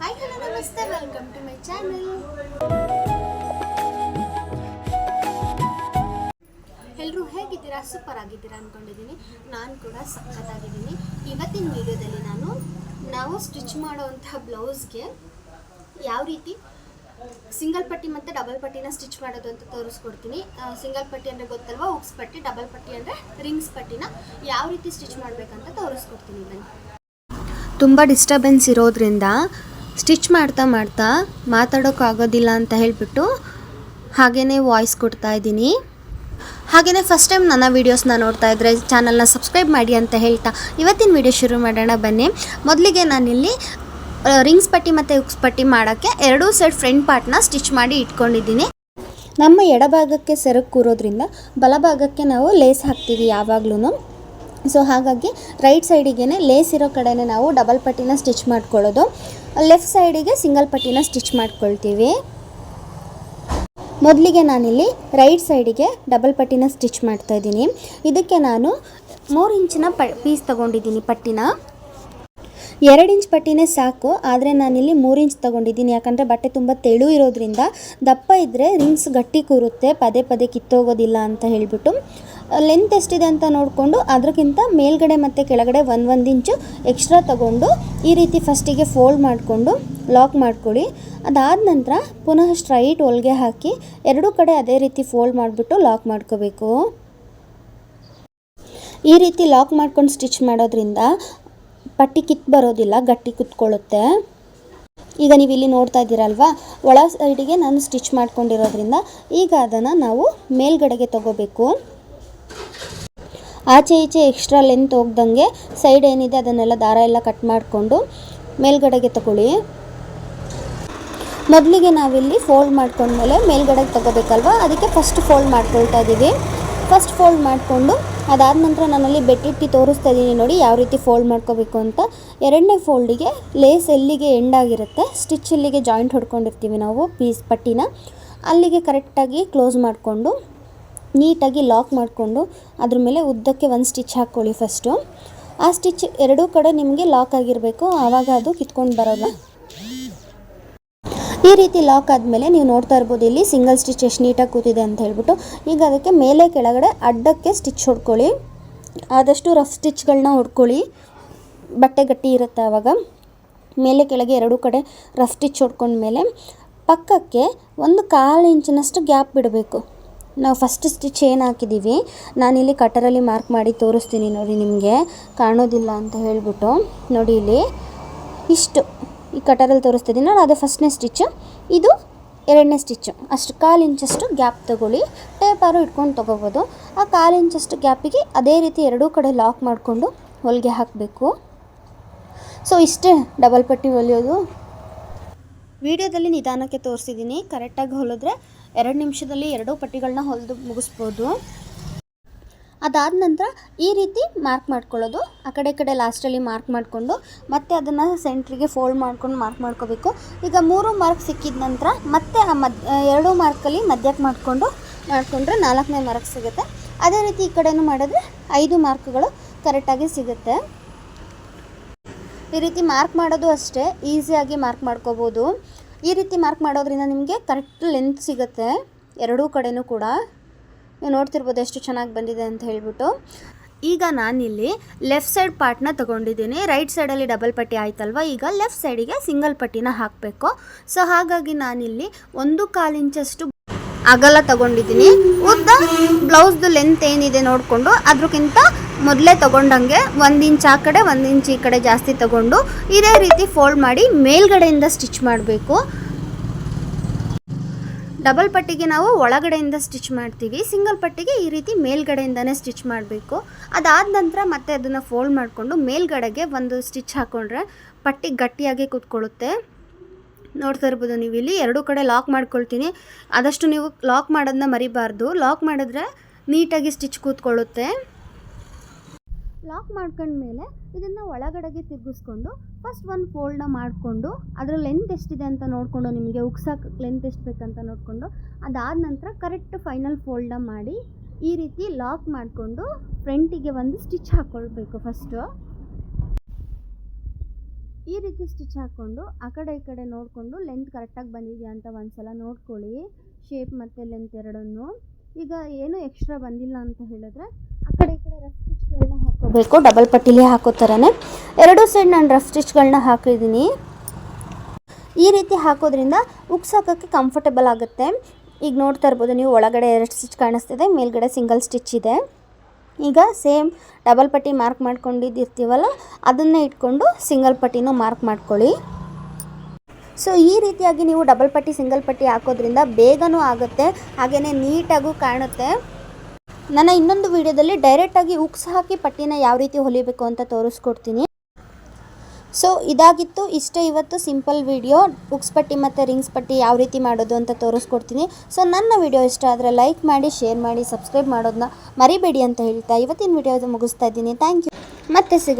Hi hello ನಮಸ್ತೆ welcome to my channel ಎಲ್ಲರೂ ಹೇಗಿದ್ದೀರಾ? ಸೂಪರ್ ಆಗಿದ್ದೀರಾ ಅಂದ್ಕೊಂಡಿದ್ದೀನಿ ನಾನು ಕೂಡ ಸಖತ್ತಾಗಿದ್ದೀನಿ. ಇವತ್ತಿನ ವಿಡಿಯೋದಲ್ಲಿ ನಾನು ನಾವು ಸ್ಟಿಚ್ ಮಾಡುವಂತಹ ಬ್ಲೌಸ್ಗೆ ಯಾವ ರೀತಿ ಸಿಂಗಲ್ ಪಟ್ಟಿ ಮತ್ತು ಡಬಲ್ ಪಟ್ಟಿನ ಸ್ಟಿಚ್ ಮಾಡೋದು ಅಂತ ತೋರಿಸ್ಕೊಡ್ತೀನಿ. ಸಿಂಗಲ್ ಪಟ್ಟಿ ಅಂದರೆ ಗೊತ್ತಲ್ವಾ? ಉಕ್ಸ್ ಪಟ್ಟಿ ಡಬಲ್ ಪಟ್ಟಿ ಅಂದರೆ ರಿಂಗ್ಸ್ ಪಟ್ಟಿನ ಯಾವ ರೀತಿ ಸ್ಟಿಚ್ ಮಾಡಬೇಕಂತ ತೋರಿಸ್ಕೊಡ್ತೀನಿ ಬನ್ನಿ. ತುಂಬ ಡಿಸ್ಟರ್ಬೆನ್ಸ್ ಇರೋದ್ರಿಂದ ಸ್ಟಿಚ್ ಮಾಡ್ತಾ ಮಾಡ್ತಾ ಮಾತಾಡೋಕ್ಕಾಗೋದಿಲ್ಲ ಅಂತ ಹೇಳಿಬಿಟ್ಟು ಹಾಗೇ ವಾಯ್ಸ್ ಕೊಡ್ತಾ ಇದ್ದೀನಿ. ಹಾಗೆಯೇ ಫಸ್ಟ್ ಟೈಮ್ ನನ್ನ ವೀಡಿಯೋಸ್ನ ನೋಡ್ತಾ ಇದ್ದರೆ ಚಾನಲ್ನ ಸಬ್ಸ್ಕ್ರೈಬ್ ಮಾಡಿ ಅಂತ ಹೇಳ್ತಾ ಇವತ್ತಿನ ವೀಡಿಯೋ ಶುರು ಮಾಡೋಣ ಬನ್ನಿ. ಮೊದಲಿಗೆ ನಾನಿಲ್ಲಿ ರಿಂಗ್ಸ್ ಪಟ್ಟಿ ಮತ್ತು ಉಕ್ಸ್ ಪಟ್ಟಿ ಮಾಡೋಕ್ಕೆ ಎರಡೂ ಸೈಡ್ ಫ್ರಂಟ್ ಪಾರ್ಟ್ನ ಸ್ಟಿಚ್ ಮಾಡಿ ಇಟ್ಕೊಂಡಿದ್ದೀನಿ. ನಮ್ಮ ಎಡಭಾಗಕ್ಕೆ ಸೆರಗು ಕೂರೋದ್ರಿಂದ ಬಲಭಾಗಕ್ಕೆ ನಾವು ಲೇಸ್ ಹಾಕ್ತೀವಿ ಯಾವಾಗ್ಲೂ ಸೊ ಹಾಗಾಗಿ ರೈಟ್ ಸೈಡಿಗೆ ಲೇಸ್ ಇರೋ ಕಡೆನೇ ನಾವು ಡಬಲ್ ಪಟ್ಟಿನ ಸ್ಟಿಚ್ ಮಾಡ್ಕೊಳ್ಳೋದು. ಲೆಫ್ಟ್ ಸೈಡಿಗೆ ಸಿಂಗಲ್ ಪಟ್ಟಿನ ಸ್ಟಿಚ್ ಮಾಡ್ಕೊಳ್ತೀವಿ. ಮೊದಲಿಗೆ ನಾನಿಲ್ಲಿ ರೈಟ್ ಸೈಡಿಗೆ ಡಬಲ್ ಪಟ್ಟಿನ ಸ್ಟಿಚ್ ಮಾಡ್ತಾ ಇದ್ದೀನಿ. ಇದಕ್ಕೆ ನಾನು ಮೂರು ಇಂಚಿನ ಪ ಪೀಸ್ ತೊಗೊಂಡಿದ್ದೀನಿ ಪಟ್ಟಿನ. ಎರಡು ಇಂಚ್ ಪಟ್ಟಿನೇ ಸಾಕು, ಆದರೆ ನಾನಿಲ್ಲಿ ಮೂರು ಇಂಚ್ ತೊಗೊಂಡಿದ್ದೀನಿ. ಯಾಕಂದರೆ ಬಟ್ಟೆ ತುಂಬ ತೆಳು ಇರೋದ್ರಿಂದ ದಪ್ಪ ಇದ್ದರೆ ರಿಂಗ್ಸ್ ಗಟ್ಟಿ ಕೂರುತ್ತೆ, ಪದೇ ಪದೇ ಕಿತ್ತೋಗೋದಿಲ್ಲ ಅಂತ ಹೇಳಿಬಿಟ್ಟು. ಲೆಂತ್ ಎಷ್ಟಿದೆ ಅಂತ ನೋಡಿಕೊಂಡು ಅದಕ್ಕಿಂತ ಮೇಲ್ಗಡೆ ಮತ್ತು ಕೆಳಗಡೆ ಒಂದು ಒಂದು ಇಂಚು ಎಕ್ಸ್ಟ್ರಾ ತಗೊಂಡು ಈ ರೀತಿ ಫಸ್ಟಿಗೆ ಫೋಲ್ಡ್ ಮಾಡಿಕೊಂಡು ಲಾಕ್ ಮಾಡ್ಕೊಳ್ಳಿ. ಅದಾದ ನಂತರ ಪುನಃ ಸ್ಟ್ರೈಟ್ ಹೊಲಿಗೆ ಹಾಕಿ ಎರಡೂ ಕಡೆ ಅದೇ ರೀತಿ ಫೋಲ್ಡ್ ಮಾಡಿಬಿಟ್ಟು ಲಾಕ್ ಮಾಡ್ಕೋಬೇಕು. ಈ ರೀತಿ ಲಾಕ್ ಮಾಡ್ಕೊಂಡು ಸ್ಟಿಚ್ ಮಾಡೋದ್ರಿಂದ ಪಟ್ಟಿ ಕಿತ್ತು ಬರೋದಿಲ್ಲ, ಗಟ್ಟಿ ಕುತ್ಕೊಳ್ಳುತ್ತೆ. ಈಗ ನೀವು ಇಲ್ಲಿ ನೋಡ್ತಾ ಇದ್ದೀರಲ್ವಾ, ಒಳ ಸೈಡಿಗೆ ನಾನು ಸ್ಟಿಚ್ ಮಾಡ್ಕೊಂಡಿರೋದ್ರಿಂದ ಈಗ ಅದನ್ನು ನಾವು ಮೇಲ್ಗಡೆಗೆ ತಗೋಬೇಕು. ಆಚೆ ಈಚೆ ಎಕ್ಸ್ಟ್ರಾ ಲೆಂತ್ ಹೋಗ್ದಂಗೆ ಸೈಡ್ ಏನಿದೆ ಅದನ್ನೆಲ್ಲ ದಾರ ಎಲ್ಲ ಕಟ್ ಮಾಡಿಕೊಂಡು ಮೇಲ್ಗಡೆಗೆ ತಗೊಳ್ಳಿ. ಮೊದಲಿಗೆ ನಾವಿಲ್ಲಿ ಫೋಲ್ಡ್ ಮಾಡ್ಕೊಂಡ್ಮೇಲೆ ಮೇಲ್ಗಡೆಗೆ ತಗೋಬೇಕಲ್ವಾ, ಅದಕ್ಕೆ ಫಸ್ಟ್ ಫೋಲ್ಡ್ ಮಾಡ್ಕೊಳ್ತಾ ಇದ್ದೀವಿ. ಫಸ್ಟ್ ಫೋಲ್ಡ್ ಮಾಡಿಕೊಂಡು ಅದಾದ ನಂತರ ನಾನಲ್ಲಿ ಬೆಟ್ಟಿಟ್ಟು ತೋರಿಸ್ತಾ ಇದ್ದೀನಿ ನೋಡಿ, ಯಾವ ರೀತಿ ಫೋಲ್ಡ್ ಮಾಡ್ಕೋಬೇಕು ಅಂತ. ಎರಡನೇ ಫೋಲ್ಡಿಗೆ ಲೇಸ್ ಎಲ್ಲಿಗೆ ಎಂಡ್ ಆಗಿರುತ್ತೆ ಸ್ಟಿಚ್ ಎಲ್ಲಿಗೆ ಜಾಯಿಂಟ್ ಹೊಡ್ಕೊಂಡಿರ್ತೀವಿ ನಾವು ಪೀಸ್ ಪಟ್ಟಿನ. ಅಲ್ಲಿಗೆ ಕರೆಕ್ಟಾಗಿ ಕ್ಲೋಸ್ ಮಾಡಿಕೊಂಡು, ನೀಟಾಗಿ ಲಾಕ್ ಮಾಡಿಕೊಂಡು, ಅದ್ರ ಮೇಲೆ ಉದ್ದಕ್ಕೆ ಒಂದು ಸ್ಟಿಚ್ ಹಾಕ್ಕೊಳ್ಳಿ ಫಸ್ಟು ಆ ಸ್ಟಿಚ್ ಎರಡೂ ಕಡೆ ನಿಮಗೆ ಲಾಕ್ ಆಗಿರಬೇಕು, ಆವಾಗ ಅದು ಕಿತ್ಕೊಂಡು ಬರೋಲ್ಲ. ಈ ರೀತಿ ಲಾಕ್ ಆದಮೇಲೆ ನೀವು ನೋಡ್ತಾ ಇರ್ಬೋದು ಇಲ್ಲಿ ಸಿಂಗಲ್ ಸ್ಟಿಚ್ ಎಷ್ಟು ನೀಟಾಗಿ ಕೂತಿದೆ ಅಂತ ಹೇಳ್ಬಿಟ್ಟು. ಈಗ ಅದಕ್ಕೆ ಮೇಲೆ ಕೆಳಗಡೆ ಅಡ್ಡಕ್ಕೆ ಸ್ಟಿಚ್ ಹೊಡ್ಕೊಳ್ಳಿ. ಆದಷ್ಟು ರಫ್ ಸ್ಟಿಚ್ಗಳನ್ನ ಹೊಡ್ಕೊಳ್ಳಿ. ಬಟ್ಟೆ ಗಟ್ಟಿ ಇರುತ್ತೆ ಆವಾಗ ಮೇಲೆ ಕೆಳಗೆ ಎರಡೂ ಕಡೆ ರಫ್ ಸ್ಟಿಚ್ ಹೊಡ್ಕೊಂಡ್ಮೇಲೆ ಪಕ್ಕಕ್ಕೆ ಒಂದು ಕಾಲು ಇಂಚಿನಷ್ಟು ಗ್ಯಾಪ್ ಬಿಡಬೇಕು. ನಾವು ಫಸ್ಟ್ ಸ್ಟಿಚ್ ಏನು ಹಾಕಿದ್ದೀವಿ ನಾನಿಲ್ಲಿ ಕಟರಲ್ಲಿ ಮಾರ್ಕ್ ಮಾಡಿ ತೋರಿಸ್ತೀನಿ ನೋಡಿ ನಿಮಗೆ. ಕಾಣೋದಿಲ್ಲ ಅಂತ ಹೇಳಿಬಿಟ್ಟು. ನೋಡಿ ಇಲ್ಲಿ ಇಷ್ಟು. ಈ ಕಟರಲ್ಲಿ ತೋರಿಸ್ತಿದ್ದೀನಿ ನಾನು. ಅದು ಫಸ್ಟ್ನೇ ಸ್ಟಿಚ್ಚು ಇದು ಎರಡನೇ ಸ್ಟಿಚ್ಚು ಅಷ್ಟು ಕಾಲು ಇಂಚಷ್ಟು ಗ್ಯಾಪ್ ತೊಗೊಳ್ಳಿ. ಟೇಪಾರು ಇಟ್ಕೊಂಡು ತೊಗೋಬೋದು. ಆ ಕಾಲು ಇಂಚಷ್ಟು ಗ್ಯಾಪಿಗೆ ಅದೇ ರೀತಿ ಎರಡೂ ಕಡೆ ಲಾಕ್ ಮಾಡಿಕೊಂಡು ಹೊಲಿಗೆ ಹಾಕಬೇಕು. ಸೊ ಇಷ್ಟೇ ಡಬಲ್ ಪಟ್ಟಿ ಹೊಲಿಯೋದು. ವಿಡಿಯೋದಲ್ಲಿ ನಿಧಾನಕ್ಕೆ ತೋರಿಸಿದ್ದೀನಿ. ಕರೆಕ್ಟಾಗಿ ಹೊಲಿದ್ರೆ ಎರಡು ನಿಮಿಷದಲ್ಲಿ ಎರಡೂ ಪಟ್ಟಿಗಳನ್ನ ಹೊಲಿದು ಮುಗಿಸ್ಬೋದು. ಅದಾದ ನಂತರ ಈ ರೀತಿ ಮಾರ್ಕ್ ಮಾಡ್ಕೊಳ್ಳೋದು. ಆ ಕಡೆ ಕಡೆ ಲಾಸ್ಟಲ್ಲಿ ಮಾರ್ಕ್ ಮಾಡಿಕೊಂಡು ಮತ್ತೆ ಅದನ್ನು ಸೆಂಟ್ರಿಗೆ ಫೋಲ್ಡ್ ಮಾಡ್ಕೊಂಡು ಮಾರ್ಕ್ ಮಾಡ್ಕೋಬೇಕು. ಈಗ ಮೂರು ಮಾರ್ಕ್ ಸಿಕ್ಕಿದ ನಂತರ ಮತ್ತೆ ಆ ಮದ್ ಎರಡು ಮಾರ್ಕಲ್ಲಿ ಮಧ್ಯಕ್ಕೆ ಮಾಡಿಕೊಂಡು ಮಾಡಿಕೊಂಡ್ರೆ ನಾಲ್ಕನೇ ಮಾರ್ಕ್ ಸಿಗುತ್ತೆ. ಅದೇ ರೀತಿ ಈ ಕಡೆನೂ ಮಾಡಿದ್ರೆ ಐದು ಮಾರ್ಕ್ಗಳು ಕರೆಕ್ಟಾಗಿ ಸಿಗುತ್ತೆ. ಈ ರೀತಿ ಮಾರ್ಕ್ ಮಾಡೋದು ಅಷ್ಟೇ ಈಸಿಯಾಗಿ ಮಾರ್ಕ್ ಮಾಡ್ಕೋಬೋದು. ಈ ರೀತಿ ಮಾರ್ಕ್ ಮಾಡೋದ್ರಿಂದ ನಿಮಗೆ ಕರೆಕ್ಟ್ ಲೆಂತ್ ಸಿಗುತ್ತೆ, ಎರಡೂ ಕಡೆಯೂ ಕೂಡ. ನೀವು ನೋಡ್ತಿರ್ಬೋದು ಎಷ್ಟು ಚೆನ್ನಾಗಿ ಬಂದಿದೆ ಅಂತ ಹೇಳ್ಬಿಟ್ಟು. ಈಗ ನಾನಿಲ್ಲಿ ಲೆಫ್ಟ್ ಸೈಡ್ ಪಾರ್ಟ್ನ ತೊಗೊಂಡಿದ್ದೀನಿ. ರೈಟ್ ಸೈಡಲ್ಲಿ ಡಬಲ್ ಪಟ್ಟಿ ಆಯ್ತಲ್ವ? ಈಗ ಲೆಫ್ಟ್ ಸೈಡಿಗೆ ಸಿಂಗಲ್ ಪಟ್ಟಿನ ಹಾಕಬೇಕು. ಸೊ ಹಾಗಾಗಿ ನಾನಿಲ್ಲಿ ಒಂದು ಕಾಲು ಇಂಚಷ್ಟು ಅಗಲ ತಗೊಂಡಿದ್ದೀನಿ. ಉದ್ದ ಬ್ಲೌಸ್ದು ಲೆಂತ್ ಏನಿದೆ ನೋಡಿಕೊಂಡು ಅದಕ್ಕಿಂತ ಮೊದಲೇ ತೊಗೊಂಡಂಗೆ ಒಂದು ಇಂಚ್ ಆ ಕಡೆ, ಒಂದು ಇಂಚ್ ಈ ಕಡೆ ಜಾಸ್ತಿ ತಗೊಂಡು, ಇದೇ ರೀತಿ ಫೋಲ್ಡ್ ಮಾಡಿ ಮೇಲ್ಗಡೆಯಿಂದ ಸ್ಟಿಚ್ ಮಾಡಬೇಕು. ಡಬಲ್ ಪಟ್ಟಿಗೆ ನಾವು ಒಳಗಡೆಯಿಂದ ಸ್ಟಿಚ್ ಮಾಡ್ತೀವಿ. ಸಿಂಗಲ್ ಪಟ್ಟಿಗೆ ಈ ರೀತಿ ಮೇಲ್ಗಡೆಯಿಂದನೇ ಸ್ಟಿಚ್ ಮಾಡಬೇಕು. ಅದಾದ ನಂತರ ಮತ್ತೆ ಅದನ್ನು ಫೋಲ್ಡ್ ಮಾಡಿಕೊಂಡು ಮೇಲ್ಗಡೆಗೆ ಒಂದು ಸ್ಟಿಚ್ ಹಾಕ್ಕೊಂಡ್ರೆ ಪಟ್ಟಿ ಗಟ್ಟಿಯಾಗಿ ಕೂತ್ಕೊಳ್ಳುತ್ತೆ. ನೋಡ್ತಾ ಇರ್ಬೋದು ನೀವು ಎರಡೂ ಕಡೆ ಲಾಕ್ ಮಾಡ್ಕೊಳ್ತೀನಿ. ಆದಷ್ಟು ನೀವು ಲಾಕ್ ಮಾಡೋದನ್ನ ಮರಿಬಾರ್ದು. ಲಾಕ್ ಮಾಡಿದ್ರೆ ನೀಟಾಗಿ ಸ್ಟಿಚ್ ಕೂತ್ಕೊಳ್ಳುತ್ತೆ. ಲಾಕ್ ಮಾಡ್ಕೊಂಡ್ಮೇಲೆ ಇದನ್ನು ಒಳಗಡೆಗೆ ತಿರುಗಿಸ್ಕೊಂಡು ಫಸ್ಟ್ ಒಂದು ಫೋಲ್ಡ್ನ ಮಾಡಿಕೊಂಡು, ಅದರ ಲೆಂತ್ ಎಷ್ಟಿದೆ ಅಂತ ನೋಡಿಕೊಂಡು, ನಿಮಗೆ ಉಗ್ಸಕ್ಕೆ ಲೆಂತ್ ಎಷ್ಟು ಬೇಕಂತ ನೋಡಿಕೊಂಡು, ಅದಾದ ನಂತರ ಕರೆಕ್ಟ್ ಫೈನಲ್ ಫೋಲ್ಡ್ನ ಮಾಡಿ, ಈ ರೀತಿ ಲಾಕ್ ಮಾಡಿಕೊಂಡು ಫ್ರಂಟಿಗೆ ಒಂದು ಸ್ಟಿಚ್ ಹಾಕ್ಕೊಳ್ಬೇಕು ಫಸ್ಟು ಈ ರೀತಿ ಸ್ಟಿಚ್ ಹಾಕ್ಕೊಂಡು ಆ ಕಡೆ ಈ ಕಡೆ ನೋಡಿಕೊಂಡು ಲೆಂತ್ ಕರೆಕ್ಟಾಗಿ ಬಂದಿದೆಯಾ ಅಂತ ಒಂದ್ಸಲ ನೋಡ್ಕೊಳ್ಳಿ. ಶೇಪ್ ಮತ್ತು ಲೆಂತ್ ಎರಡನ್ನೂ. ಈಗ ಏನು ಎಕ್ಸ್ಟ್ರಾ ಬಂದಿಲ್ಲ ಅಂತ ಹೇಳಿದ್ರೆ, ಆ ಕಡೆ ಈ ಕಡೆ ರಫ್ ಸ್ಟಿಚ್ಗಳನ್ನ ಹಾಕೋಬೇಕು. ಡಬಲ್ ಪಟ್ಟಿಲಿ ಹಾಕೋ ಥರನೇ ಎರಡೂ ಸೈಡ್ ನಾನು ರಫ್ ಸ್ಟಿಚ್ಗಳನ್ನ ಹಾಕಿದ್ದೀನಿ. ಈ ರೀತಿ ಹಾಕೋದ್ರಿಂದ ಉಕ್ಸ್ ಹಾಕೋಕ್ಕೆ ಕಂಫರ್ಟಬಲ್ ಆಗುತ್ತೆ. ಈಗ ನೋಡ್ತಾ ಇರ್ಬೋದು, ನೀವು ಒಳಗಡೆ ಎರಡು ಸ್ಟಿಚ್ ಕಾಣಿಸ್ತಿದೆ ಮೇಲ್ಗಡೆ ಸಿಂಗಲ್ ಸ್ಟಿಚ್ ಇದೆ. ಈಗ ಸೇಮ್ ಡಬಲ್ ಪಟ್ಟಿ ಮಾರ್ಕ್ ಮಾಡ್ಕೊಂಡಿದ್ದಿರ್ತೀವಲ್ಲ, ಅದನ್ನೇ ಇಟ್ಕೊಂಡು ಸಿಂಗಲ್ ಪಟ್ಟಿನೂ ಮಾರ್ಕ್ ಮಾಡ್ಕೊಳ್ಳಿ. ಸೊ ಈ ರೀತಿಯಾಗಿ ನೀವು ಡಬಲ್ ಪಟ್ಟಿ ಸಿಂಗಲ್ ಪಟ್ಟಿ ಹಾಕೋದ್ರಿಂದ ಬೇಗನೂ ಆಗುತ್ತೆ ಹಾಗೆಯೇ ನೀಟಾಗೂ ಕಾಣುತ್ತೆ. ನನ್ನ ಇನ್ನೊಂದು ವಿಡಿಯೋದಲ್ಲಿ ಡೈರೆಕ್ಟಾಗಿ ಉಕ್ಸ್ ಹಾಕಿ ಪಟ್ಟಿನ ಯಾವ ರೀತಿ ಹೊಲಿಬೇಕು ಅಂತ ತೋರಿಸ್ಕೊಡ್ತೀನಿ. ಸೊ ಇದಾಗಿತ್ತು ಇಷ್ಟೇ ಇವತ್ತು ಸಿಂಪಲ್ ವಿಡಿಯೋ ಉಕ್ಸ್ ಪಟ್ಟಿ ಮತ್ತು ರಿಂಗ್ಸ್ ಪಟ್ಟಿ ಯಾವ ರೀತಿ ಮಾಡೋದು ಅಂತ ತೋರಿಸ್ಕೊಡ್ತೀನಿ. ಸೊ ನನ್ನ ವಿಡಿಯೋ ಇಷ್ಟ ಆದರೆ ಲೈಕ್ ಮಾಡಿ ಶೇರ್ ಮಾಡಿ ಸಬ್ಸ್ಕ್ರೈಬ್ ಮಾಡೋದನ್ನ ಮರಿಬೇಡಿ ಅಂತ ಹೇಳ್ತಾ ಇವತ್ತಿನ ವಿಡಿಯೋ ಮುಗಿಸ್ತಾ ಇದ್ದೀನಿ. ಥ್ಯಾಂಕ್ ಯು ಮತ್ತೆ ಸಿಗ